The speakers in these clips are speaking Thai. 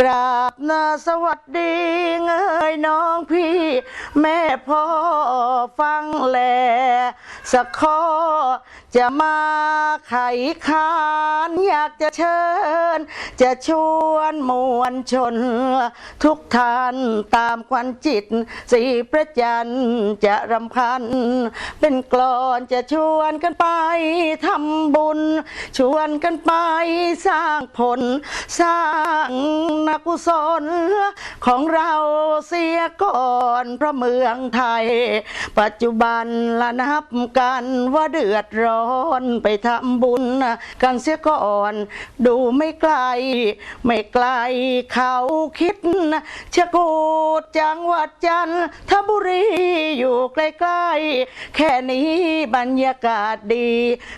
กราบนาสวัสดีเงยน้องพี่ แม่พ่อฟังแล สักข้อ จะมาไขคานอยากจะเชิญ จะชวนมวลชน ทุกท่านตามควันจิต สีพระจันจะรำพัน เป็นกลอนจะชวนกันไปทำบุญ ชวนกันไปสร้างผล สร้างนักกุศลของเราเสียก่อนพระเมืองไทย ปัจจุบันละนัับกันว่าเดือดร้อนไปทำบุญกันเสียก่อน ดูไม่ไกล ไม่ไกลเขาคิดชะกูดจังหวัดจันทบุรีอยู่ใกล้ๆ แค่นี้บรรยากาศดี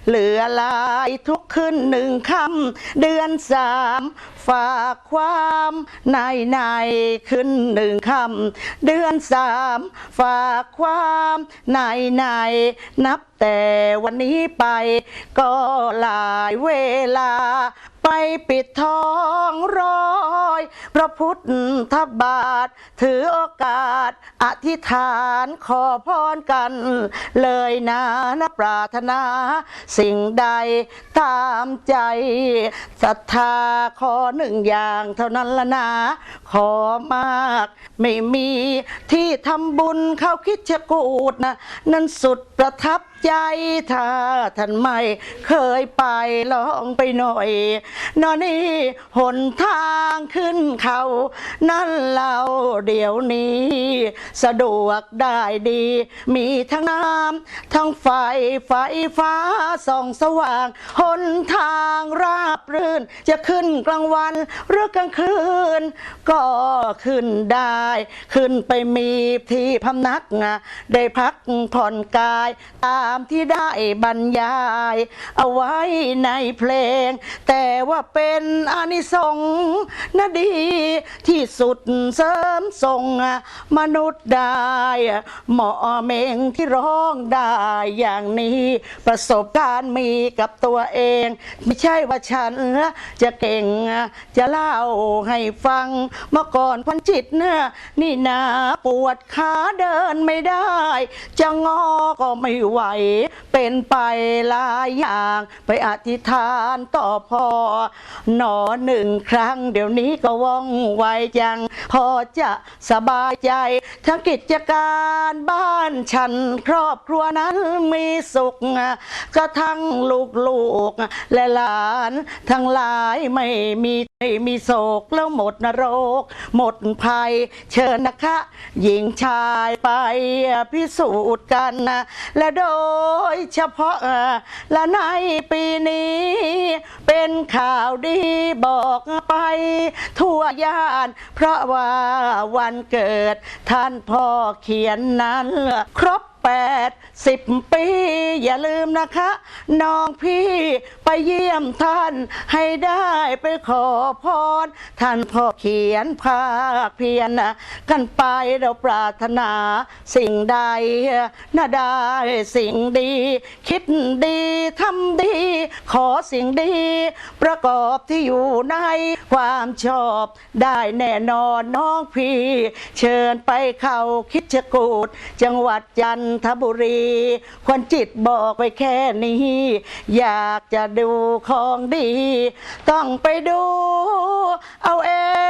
เหลือหลายทุกขึ้นหนึ่งคำเดือนสาม ฝากความในในขึ้นหนึ่งคำเดือนสามฝากความในในนับแต่วันนี้ไปก็หลายเวลา ไปปิดทองร้อยพระพุทธบาท ถือโอกาสอธิษฐานขอพรกัน เลยนะนะปรารถนา สิ่งใดตามใจศรัทธาขอหนึ่งอย่างเท่านั้นละนะขอมาก ไม่มีที่ทำบุญเข้าคิดชะกูดนะนั้นสุดประทับใจถ้าท่านไม่เคยไปลองไปหน่อยนอนี่หนทางขึ้นเขา นั่นเราเดี๋ยวนี้ สะดวกได้ดี มีทั้งน้ำทั้งไฟไฟฟ้าส่องสว่าง หนทางราบรื่น จะขึ้นกลางวันหรือกลางคืน ก็ขึ้นได้ ขึ้นไปมีที่พำนักนะได้พักผ่อนกาย ตามที่ได้บรรยาย เอาไว้ในเพลงแต่ว่าเป็นอานิสงส์นะดี ที่สุดเสริมส่งมนุษย์ได้เหมาะเมงที่ร้องได้อย่างนี้ ประสบการณ์มีกับตัวเอง ไม่ใช่ว่าฉันจะเก่งจะเล่าให้ฟัง เมื่อก่อนควันจิตเนี่ยนี่นาปวดขาเดินไม่ได้ จะงอก็ไม่ไหว เป็นไปหลายอย่าง ไปอธิษฐานต่อพ่อหนอหนึ่งครั้ง เดี๋ยวนี้ก็ว่องไวจัง พอจะสบายใจ ทั้งกิจการบ้านฉันครอบครัวนั้นมีสุขกระทั่งลูกๆและหลานทั้งหลายไม่มีไม่มีโศกแล้วหมดนรก หมดภัย เชิญนะคะ หญิงชายไปพิสูจน์กันนะและโดยเฉพาะและในปีนี้ เป็นข่าวดีบอกไป ทั่วย่าน เพราะว่าวันเกิดท่านพ่อเขียนนั้น ครบ แปดสิบปี อย่าลืมนะคะ น้องพี่ไปเยี่ยมท่านให้ได้ไปขอพร ท่านพ่อเขียนภาคเพียรนะกันไปเราปรารถนาสิ่งใดน่าได้สิ่งดี คิดดีทำดี ขอสิ่งดี ประกอบที่อยู่ในความชอบได้แน่นอนน้องพี่ เชิญไปเข้าคิดชกูดจังหวัดจันททบุรี ควรจิตบอกไปแค่นี้ อยากจะดูของดี ต้องไปดูเอาเอง